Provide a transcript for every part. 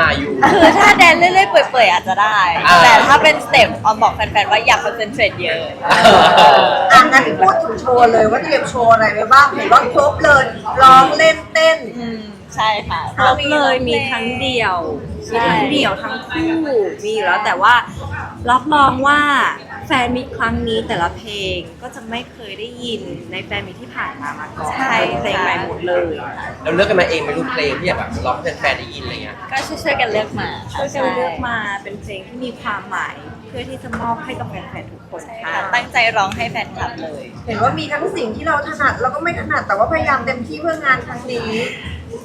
มาอยู่ คือถ้าแดนเรื่อยๆเปื่อยๆอาจจะได้ อ่า แต่ถ้าเป็นสเต็ปออมบอกแฟนๆว่าอยากคอนเซนเทรตเยอะ อะงั้นพูดถึงโชว์เลยว่าเตรียมโชว์อะไรไว้บ้างเห็นว่าครบเลยร้องเล่นเต้น อืม ใช่ค่ะครบเลยมีทั้งเดี่ยวใช่ มีทั้งเดี่ยวทั้งคู่มีอยู่แล้วแต่ว่ารับรองว่าแฟนมีครั้งนี้แต่ละเพลงก็จะไม่เคยได้ยินในแฟนมีที่ผ่านมามาก่อนใช่เพลงใหม่หมดเลย เราเลือกกันมาเองไม่รู้เพลงที่อยากแบบร้องให้แฟนๆได้ยินอะไรเงี้ย ก็ช่วยๆกันเลือกมาช่วยกันเลือกมาเป็นเพลงที่มีความหมาย เพื่อที่จะมอบให้กับแฟนๆทุกคนใช่ค่ะค่ะ ตั้งใจร้องให้แฟนคลับเลย เห็นว่ามีทั้งสิ่งที่เราถนัดแล้วก็ไม่ถนัดแต่ว่าพยายามเต็มที่เพื่องานครั้งนี้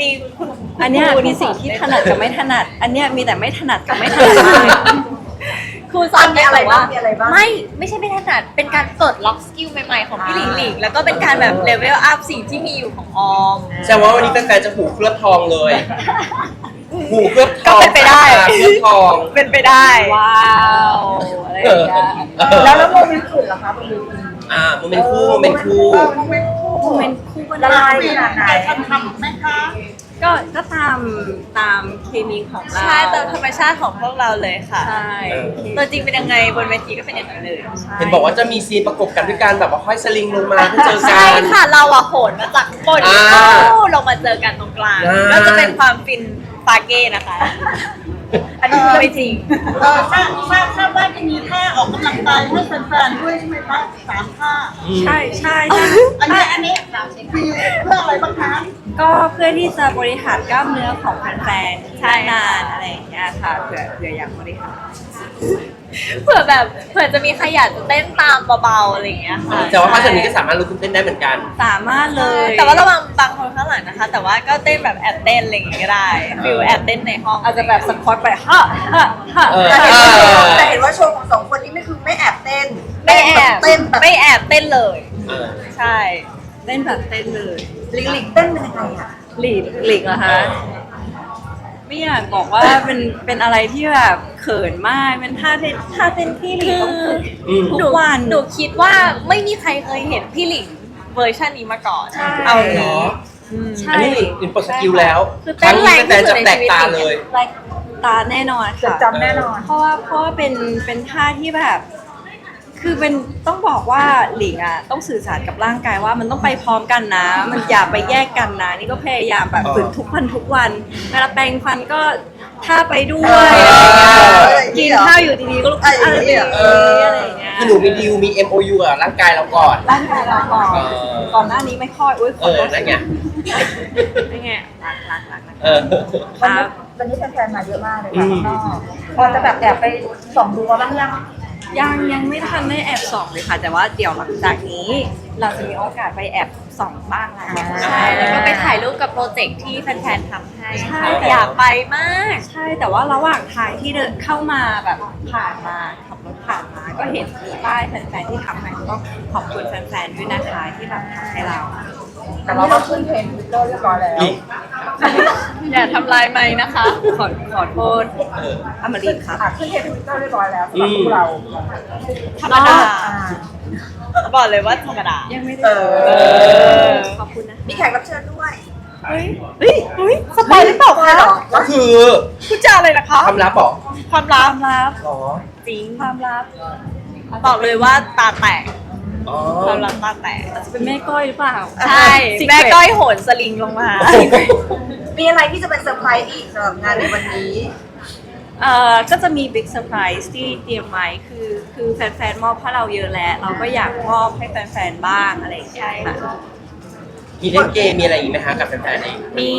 มีคุณอันเนี้ยคุณมีสิ่งที่ถนัดกับไม่ถนัด อันเนี้ยมีแต่ไม่ถนัดกับไม่ถนัดเลยครูสอนมีอะไรบอกว่าบ้างมีอะไรบ้างไม่ไม่ใช่ไม่ถนัดเป็นการเปิดล็อกสกิลใหม่ๆของพี่หลิงหลิงแล้วก็เป็นการแบบเลเวลอัพสิ่งที่มีอยู่ของออมแสดงว่าวันนี้แฟนๆจะหูเคลือบทองเลย หูเคลือบทก็องเป็นไปได้ ตาเคลือบทอง เป็นไปได้ ว้าวอะไรอย่างเงี้ยแล้วแล้วโมเมนต์อื่นล่ะคะโมเมนต์อื่นอ่าโมเมนต์คู่โมเมนต์คู่โมเมนต์คู่โมเมนต์คู่ก็ละได้ลายขนาดไหนก็ก็ตามตามเคมีของเราใช่ตามธรรมชาติของพวกเราเลยค่ะ ใช่ตัวจริงเป็นยังไงบนเวทีก็เป็นอย่างนั้นเลยเห็นบอกว่าจะมีซีนประกบกันด้วยการแบบว่าห้อยสลิงลงมาเพื่อเจอกัใช่น ค่ะเราอะโหนมาจากบนอ่าตู้ลงมาเจอกันตรงกลางอ่า ก็จะเป็นความฟิน ปาเก้นะคะ อันนี้ไม่จริง เออทราบทราบทราบว่าจะมีท่าออกกำลังกายให้แฟนๆด้วยใช่ไหมคะสามท่าอืมใช่ใช่ใช่อันนี้อันนี้คือเพื่ออะไรบ้างคะก็เพื่อที่จะบริหารกล้ามเนื้อของแฟนๆใช่ นานๆอะไรอย่างเงี้ยค่ะเผื่อเผื่ออยากบริหาร เผื่อแบบเผื่อจะมีใครอยากจะเต้นตามเบาๆอะไรอย่างเงี้ยค่ะแต่ว่าภาคนี้ก็สามารถลุกขึ้นเต้นได้เหมือนกัน สามารถเลใช่ยแต่ว่าระวังบางคนข้างหลังนะคะ แต่ว่าก็เต้นแบบแอบเต้นอะไรอย่างงี้ก็ได้ฟิลแอบเต้นในห้องอาจจะแบบสควอตไปฮะฮะฮะเออ แต่เห็นว่าแต่เห็นว่าโชว์ของสองคนนี้ไม่คือไม่แอบเต้นไม่แอบเต้นแบบไม่แอบเต้นเลย เออ ใช่เต้นแบบเต้นเลยลิงลิงเต้นเป็นยังไงอะหลีกหลีกเหรอคะ ไม่อยากบอกว่าเป็นเป็นอะไรที่แบบเขินมาก เป็นท่าเต้นท่าเต้นที่หลีกต้องฝึกอืมทุหนูกวันหนูคิดว่าไม่มีใครเคยเห็นพี่หลิงเวอร์ชันนี้มาก่อนใช่เอาเหรงี้ออืมใช่อันนี้เป็นปลดสกิลแล้วคือคเต้รั้งนแรนี้งแฟที่นสุๆดจะในชีวิตแตกตาเลยไลค์ตาแน่นอนจดค่ะจำแน่นอน เพราะว่าเพราะว่าเป็นเป็นท่าที่แบบ คือเป็นต้องบอกว่าหลิงอะต้องสื่อสารกับร่างกายว่ามันต้องไปพร้อมกันนะ มันอย่าไปแยกกันนะ นี่ก็พยายามแบบอ๋อฝึกทุกวันทุกวันเวลาแปรงฟันก็ท่าไปด้วยเออกินข้าวอยู่ดีๆก็ลุกขึ้นอะไรอย่างเงี้ยเออะไรอย่างเงี้ยคือหนูมีดีลมี MOU กับร่างกายเราก่อน ร่างกายเราก่อนเออก่อนหน้านี้ไม่ค่อยอุ้ยขเอออโทษนั่นไงนั่นไงรักรักรักรักเออครับวันนี้แฟนๆมาเยอะมากเลยอืค่ะมข้างนอกพอจะแบบแอบไปส่องดูบ้างยัง ยังยังไม่ทันได้แอบส่องเลยค่ะ แต่ว่าเดี๋ยวหลังจากนี้ เราจะมีโอกาสไปแอบส่องบ้างแล้วใช่แล้วก็ไปถ่ายรูปกับโปรเจกต์ที่แฟนๆทำให้ใช่ค่ะอยากไปมาก ใช่แต่ว่าระหว่างทางที่เดินเข้ามาแบบผ่านมาขับรถผ่านมาก็เห็นมีป้ายแฟนๆที่ทำให้ก็ขอบคุณแฟนๆด้วยนะคะที่แบบทำให้เราแต่ว่าเราขึ้นเทรนด์ทวิตเตอร์เรียบร้อยแล้ว อีกอย่าทำลายไม้นะคะ ขอขอโทษเอออมรินทร์ครับอะขึ้นเทรนด์ทวิตเตอร์เรียบร้อยแล้วสำหรับพวกเราธรรมดา อ่าบอกเลยว่าธรรมดา ยังไม่ได้เออขอบคุณนะมีแขกรับเชิญด้วยเฮ้ย เฮ้ยเฮ้ยสปอยหรือเปล่าคะเหรอก็คือพูดจาอะไรนะคะ ความลับบอกความคลัวาบมลับ อ๋อ จริงความลับ บอกเลยว่าตาแตก อ๋อ ความลับตาแตกจะเป็นแม่ก้อยหรือเปล่า ใช่ Secret แม่ก้อยโหนสลิงลงมา มีอะไรที่จะเป็นเซอร์ไพรส์อีกสำหรับงานในวันนี้ เอ่อก็จะมีบิ๊กเซอร์ไพรส์ที่เตรียมไว้คือคือแฟนๆ มอบให้เราเยอะแล้ว เราก็อยากมอบให้แฟนๆ บ้างอะไรอย่างเงี้ยค่ะ มีเล่นเกมมีอะไรอีกไหมคะกับแฟนๆเองมี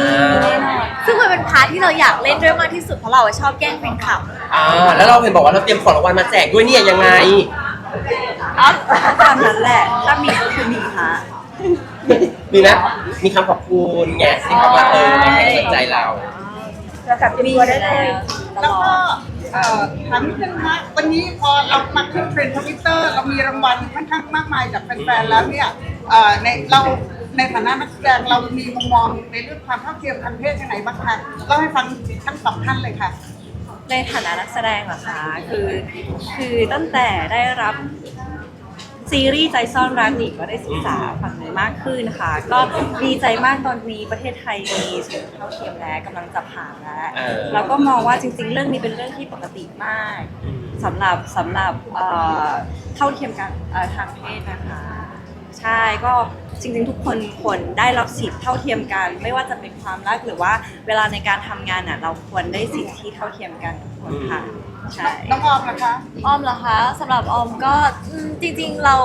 อ่า แน่นอนซึ่งมันเป็นพาร์ทที่เราอยากเล่นด้วยมากที่สุดเพราะเราอะชอบแกล้งแฟนคลับ อ่าแล้วเราเห็นบอกว่าเราเตรียมของรางวัลมาแจกด้วยเนี่ยยังไง ตามนั้นแหละ ถ้ามีก็คือมีค่ะ มีนะ มีคำขอบคุณไงที่เขามาเออมาให้กำลังใจเรา จะกลับเตรียมมีตัวได้เลแล้วยตแล้วลอก็ดเอ่อถามนิดนึงนะวันนี้พอเรามาขึ้นเทรนด์ทวิตเตอร์เรามีรางวัลค่อนข้างมากมายจากแฟนๆแล้วเนี่ยเอ่อในเราในฐานะนักแสดงเรามีมุมมองในเรื่องความเท่าเทียมทางเพศยังไงบ้างคะเล่าให้ฟังทั้งสองท่านเลยค่ะ ในฐานะนักแสดงเหรอคะ คือ คือตั้งแต่ได้รับ ซีรีส์ใจซ่อนรักหลีก็ได้ศึกษาฝั่งนี้มากขึ้นนะคะ ก็ดีใจมากตอนนี้ประเทศไทยมีสิทธิเท่าเทียมแล้วกำลังจะผ่านแล้วเออ แล้วก็มองว่าจริง ๆ เรื่องนี้เป็นเรื่องที่ปกติมากสำหรับสำหรับเอ่อเท่าเทียมกันเอ่อทางเพศนะคะ ใช่ก็จริงๆทุกคนควรได้รับสิทธิ์เท่าเทียมกัน ไม่ว่าจะเป็นความรักหรือว่าเวลาในการทำงานอะเราควรได้สิทธิที่เท่าเทียมกันทุกคนค่ะ ใช่ น้องออมนะคะ ออมเหรอคะสำหรับออมก็อืมจริงๆเรา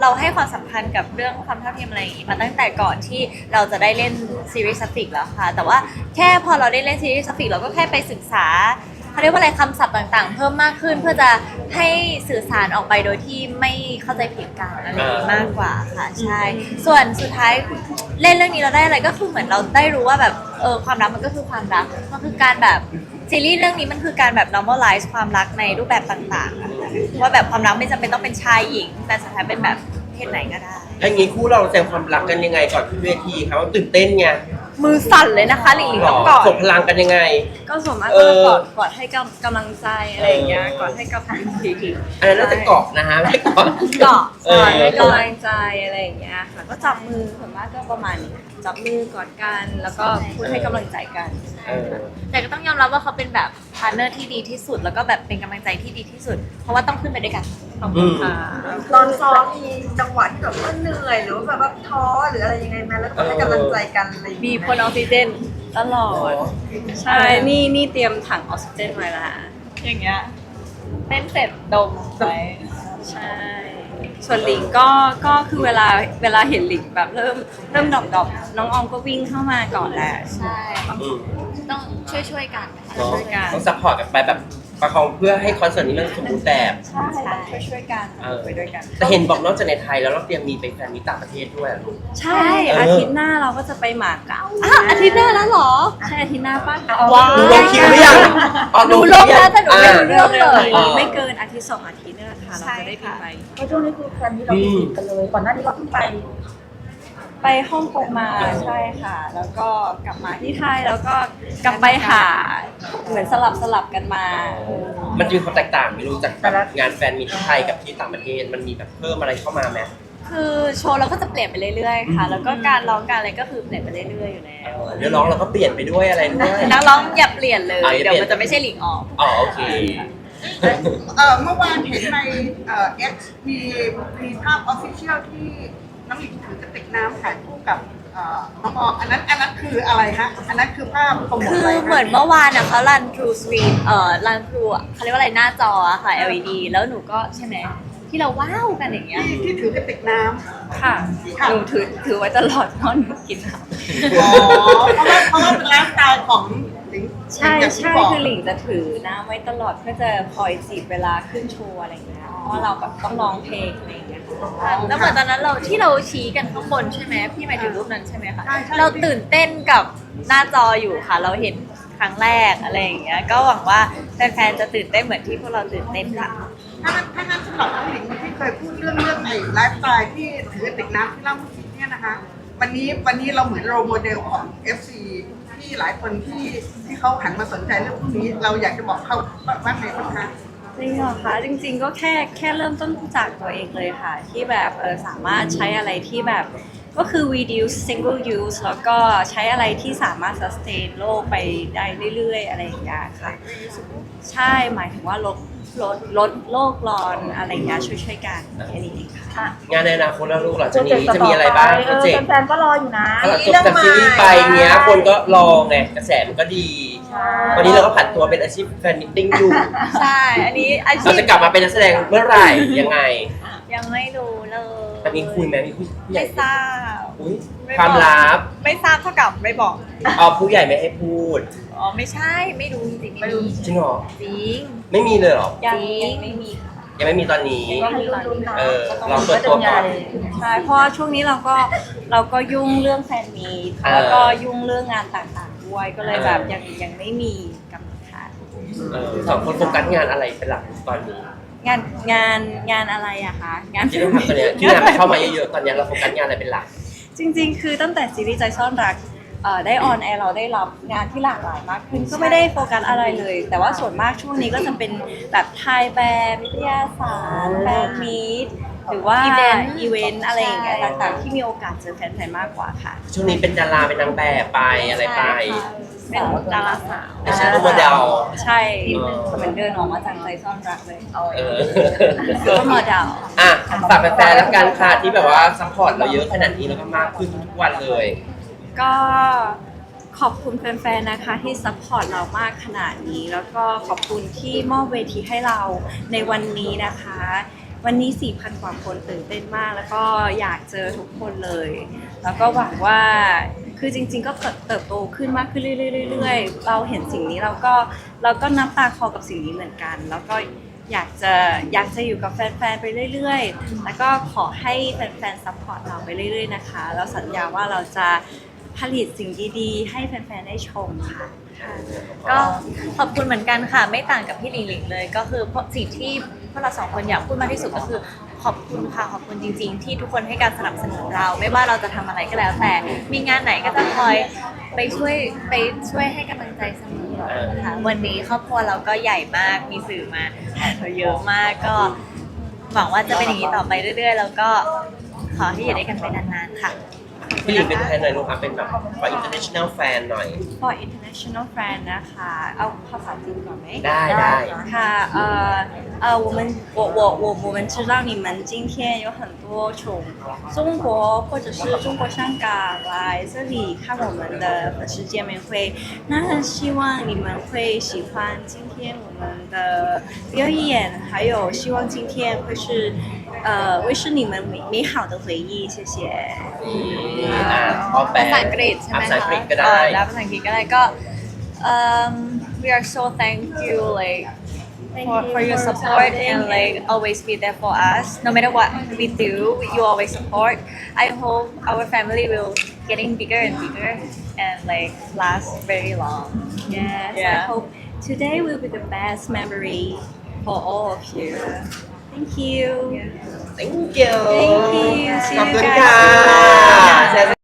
เราให้ความสำคัญกับเรื่องความเท่าเทียมอะไรอย่างงี้มาตั้งแต่ก่อนที่เราจะได้เล่นซีรีส์ซัฟฟิกแล้วค่ะ แต่ว่าแค่พอเราได้เล่นซีรีส์ซัฟฟิกเราก็แค่ไปศึกษาเขาเรียกว่าอะไรคำศัพท์ต่างๆ เพิ่มมากขึ้นเพื่อจะให้สื่อสารออกไปโดยที่ไม่เข้าใจผิดกันอะไรอย่างงี้มากกว่าค่ะใช่ส่วนสุดท้ายเล่นเรื่องนี้เราได้อะไรก็คือเหมือนเราได้รู้ว่าแบบเออความรักมันก็คือความรักมันคือการแบบ ซีรีส์เรื่องนี้มันคือการแบบ normalize ความรักในรูปแบบต่างๆอะว่าแบบความรักไม่จำเป็นต้องเป็นชายหญิง แต่สุดท้ายเป็นแบบเพศไหนก็ได้แล้วอย่างงี้คู่เราแสดงความรักกันยังไงก่อนขึ้นเวทีครับว่าตื่นเต้นไงมือสั่นเลยนะคะหลิงหลิงหรต้อองกอด ส่งพลังกันยังไง ก็ส่วนมากเอก็อกอดกอดให้กำกำลังใจอะไรอย่างเงี้ยเออกอดให้กำลังใจอันนั้นน่าจะเกาะนะฮะไม่เกาะเกาะเออให้กำลังใจอะไรอย่างเงี้ยค่ะ ก็จับมือส่วนมากก็ประมาณนี้จับมือกอดกันแล้วก็พูดให้กำลังใจกัน เออ แต่ก็ต้องยอมรับว่าเขาเป็นแบบ พาร์ทเนอร์ที่ดีที่สุด แล้วก็แบบเป็นกำลังใจที่ดีที่สุด เพราะว่าต้องขึ้นไปด้วยกันขอบคุณค่ะตอนซ้อมมีจังหวะที่แบบว่าเหนื่อยหรือว่าแบบว่าท้อหรืออะไรยังไงไหมแล้วก็ให้กำลังใจกันอะไรอย่างมีเงี้ยพลออกซิเจนตลอดใช่นี่นี่เตรียมถังออกซิเจนไว้และอย่างเงี้ยเต้นเสร็จดมไปใช่ ส่วนหลิงก็ก็คือเวลาเวลาเห็นหลิงแบบเริ่มเริ่มดอกดอกๆน้องออมก็วิ่งเข้ามาก่อนแหละใช่ อืมต้องช่วยช่วยๆกันค่ะเนาะช่วยกัน ต้องซัพพอร์ตกันไปแบบ ประคองเพื่อให้คอนเสิร์ตนี้มันสมบูรณ์แบบ ใช่ต้องช่วยช่วยๆกันเออ ไปด้วยกัน แต่เห็นบอกนอกจากในไทยแล้วเราเตรียมมีไปแฟนมีต่างประเทศด้วยอะลูก ใช่ เอออ อาทิตย์หน้าเราก็จะไปหมาเก๊าอะอาทิตย์หน้าแล้วเหรอ ใช่อาทิตย์หน้าป้าว้าวดูลงคิวหรือยังอ๋อดูลงแล้วแต่หนูไม่รู้เรื่องเลย อ่า ไม่เกินอาทิตย์สองอาทิตย์นี่แหละค่ะเราจะได้บินไป เพราะช่วงนี้คือแฟนที่เราติดกันเลย ก่อนหน้านี้เราเพิ่งไป ไปฮ่องกงมาใช่ค่ะ แล้วก็กลับมาที่ไทยแล้วก็กลับไปหาเหมือนสลับสลับกันมาเออมันจะมีความแตกต่างไม่รู้จากแบบงานแฟนมีที่ไทยกับที่ต่างประเทศมันมีแบบเพิ่มอะไรเข้ามาไหมคือโชว์เราก็จะเปลี่ยนไปเรื่อยๆค่ะ แล้วก็การร้องการอะไรก็คือเปลี่ยนไปเรื่อยๆอยู่แล้เอวอเนื้อร้องเราก็เปลี่ยนไปด้วยอะไรด้วยนักร้องอย่าเปลี่ยนเลยอะอย่าเดี๋ยวเปลี่ยนมันจะไม่ใช่หลิงออกอ๋อโอเคเอ่อเมื่อวานเห็นในเอ่อ X มีมีภาพออฟฟิเชียลที่ น้ำหลิงถือกระติกน้ำถ่ายคู่กับเอ่อน้องออมอันนั้นอันนั้นคืออะไรฮะอันนั้นคือภาพโปรโมทคือะไรเหมือนเมื่อวานอะเขารัน True Screen เอ่อรัน True อะเขาเรียกว่าอะไรหน้าจออะค่ะ LED แล้วหนูก็ใช่ไหม ที่เราว้าวกันอย่างเงี้ย ที่ที่ถือกระติกน้ำ ค่ะ ค่ะ หนูถือถือไว้ตลอดเพราะหนูกินน้ำอ๋อเพราะว่าเพราะว่าเป็นไลฟ์สไตล์ของหลิงใช่อย่างที่ใช่บอกคือหลิงจะถือน้ำไว้ตลอดเพื่อจะคอยจีบเวลาขึ้นโชว์อะไรอย่างเงี้ย เพราะว่าเราแบบต้องร้องเพลงอะไรอย่างเงี้ยแล้วเหมือนตอนนั้นเราที่เราชี้กันข้างบนใช่ไหมพี่หมายถึงรูปนั้นใช่ไหมคะใช่ใช่เราตื่นเต้นกับหน้าจออยู่ค่ะ เราเห็นครั้งแรกอะไรอย่างเงี้ยก็หวังว่าแฟนๆจะตื่นเต้นเหมือนที่พวกเราตื่นเต้นค่ะ ถ้างั้นถ้างั้นสำหรับน้องหลิงที่เคยพูดเรื่องเรื่องไอ้ไลฟ์สไตล์ที่ถือกระติกน้ำที่เล่าเมื่อกี้เนี่ยนะคะ วันนี้วันนี้เราเหมือนโรลโมเดลของ FC ที่หลายคนที่ที่เขาหันมาสนใจเรื่องพวกนี้ เราอยากจะบอกเขาว่าไงบ้างคะจริงเหรอคะจริง ๆ ก็แค่แค่เริ่มต้นจากตัวเองเลยค่ะ ที่แบบเออสามารถใช้อะไรที่แบบก็คือ reduce single use แล้วก็ใช้อะไรที่สามารถ sustain โลกไปได้เรื่อยๆ อะไรอย่างเงี้ยค่ะ ใช่หมายถึงว่าลด ลดลดโลกร้อนอะไรอย่างเงี้ยช่วยๆกันแค่นี้เองค่ะงานในอนาคตแล้วลูกหลังจากนี้จะมีอะไรบ้างโปรเจกต์แฟนๆก็รออยู่นะ หลังจบจากซีรีส์ไปเนี้ยคนก็รอไงกระแสมันก็ดีวันนี้เราก็ผันตัวเป็นอาชีพแฟนมิทติ้งอยู่ใช่ อันนี้อาชีเราพจะกลับมาเป็นนักแสดงเมื่อไหร่ยังไงยังไม่รู้เลยแต่มีคุยไหมมีผู้ใหญ่ไม่ทราบอุ๊ย ความลับ ไม่ทราบเท่ากับไม่บอกเอาผู้ใหญ่ไม่ให้พูด อ๋อไม่ใช่ไม่รู้จริงๆไม่มีจริงเหรอจริง ไม่มีเลยเหรอ ยังจริงยังไม่มีค่ะยังไม่มีตอนนี้ยังไม่มีตอนนี้เออลองเปิดตัวก่อน ใช่เพราะว่าช่วงนี้เราก็เราก็ยุ่งเรื่องแฟนมีตเออแล้วก็ยุ่งเรื่องงานต่างๆด้วยก็เลยแบบเออ ยังยังไม่มีกำหนดค่ะเออสองคนโฟกัสงานอะไรเป็นหลักตอนนี้งานงานงานอะไรอะคะงาน ที่ต้องทำตอนเนี้ยที่งานมันเข้ามาเยอะๆตอนเนี้ยเราโฟกัสงานอะไรเป็นหลัก จริงๆ คือตั้งแต่ซีรีส์ใจซ่อนรักเอ่อได้ออนแอร์เราได้รับงานที่หลากหลายมากขึ้น ก็ไม่ได้โฟกัสอะไรเลย แต่ว่าส่วนมากช่วงนี้ก็จะเป็นแบบไทยแบรนด์วิทยาศาสตร์แบรนด์มีดหรือว่าอีเวนต์อีเวนต์อะไรอย่างเงี้ยใช่ต่างๆ ที่มีโอกาสเจอแฟนๆมากกว่าค่ะ ช่วงนี้เป็นดาราเป็นนางแบบไปอะไรไป เป็นดาราสาวไม่ใช่ตัวโมเดลใช่เออเหมือนเดินออกมาจากใจซ่อนรักเลยเออก็โมเดลอะฝากแฟนๆแล้วกันค่ะที่แบบว่าซัพพอร์ตเราเยอะขนาดนี้แล้วก็มากขึ้นทุกวันเลย ก็ขอบคุณแฟนๆ นะคะที่ซัพพอร์ตเรามากขนาดนี้ แล้วก็ขอบคุณที่มอบเวทีให้เราในวันนี้นะคะ วันนี้ 4,000 กว่าคนตื่นเต้นมาก แล้วก็อยากเจอทุกคนเลย แล้วก็หวังว่า คือจริง ๆ ก็เติบโตขึ้นมากขึ้นเรื่อยๆเราเห็นสิ่งนี้เราก็เราก็น้ำตาคลอกับสิ่งนี้เหมือนกัน แล้วก็อยากจะอยากจะอยู่กับแฟนๆไปเรื่อยๆ แล้วก็ขอให้แฟนๆซัพพอร์ตเราไปเรื่อยๆนะคะแล้วสัญญาว่าเราจะผลิตสิ่งดีๆ ให้แฟนๆได้ชมค่ะ ก็ขอบคุณเหมือนกันค่ะ ไม่ต่างกับพี่หลิงหลิงเลย ก็คือเพราะสิ่งที่พวกเราสองคนอยากพูดมากที่สุดก็คือ ขอบคุณค่ะขอบคุณจริง ๆ ที่ทุกคนให้การสนับสนุนเรา ไม่ว่าเราจะทำอะไรก็แล้ว แต่มีงานไหนก็จะคอยไปช่วยไปช่วยให้กำลังใจเสมอค่ะวันนี้ครอบครัวเราก็ใหญ่มากมีสื่อมาเยอะมากก็หวังว่าจะเป็นอย่างนี้ต่อไปเรื่อย ๆ แล้วก็ขอให้อยู่ด้วยกันไปนานๆค่ะ พี่หลิงเป็นแทนหน่อยลูกครับเป็นแบบว่า international fan หน่อย for international friend นะคะ เอาภาษาจีนก่อนไหม ได้ได้ ค่ะ，呃呃，我们我我我我们知道你们今天有很多从中国或者是中国香港来这里看我们的粉丝见面会，那很希望你们会喜欢今天我们的表演，还有希望今天会是呃会是你们美美好的回忆，谢谢。 อ่ะพอแปล ภาษาอังกฤษใช่ไหม ภาษา คะ อังกฤษก็ได้ เออแล้วภาษาอังกฤษก็ได้ก็ um we are so thank you like Thank for, you for your for support supporting and like always be there for us no matter what we do you always support I hope our family will getting bigger and bigger and like last very long Yes, I Yeah. hope today will be the best memory for all of you. Thank you. Thank you Thank you. See ขอบ you คุณ guys ค่ะ soon. แชร์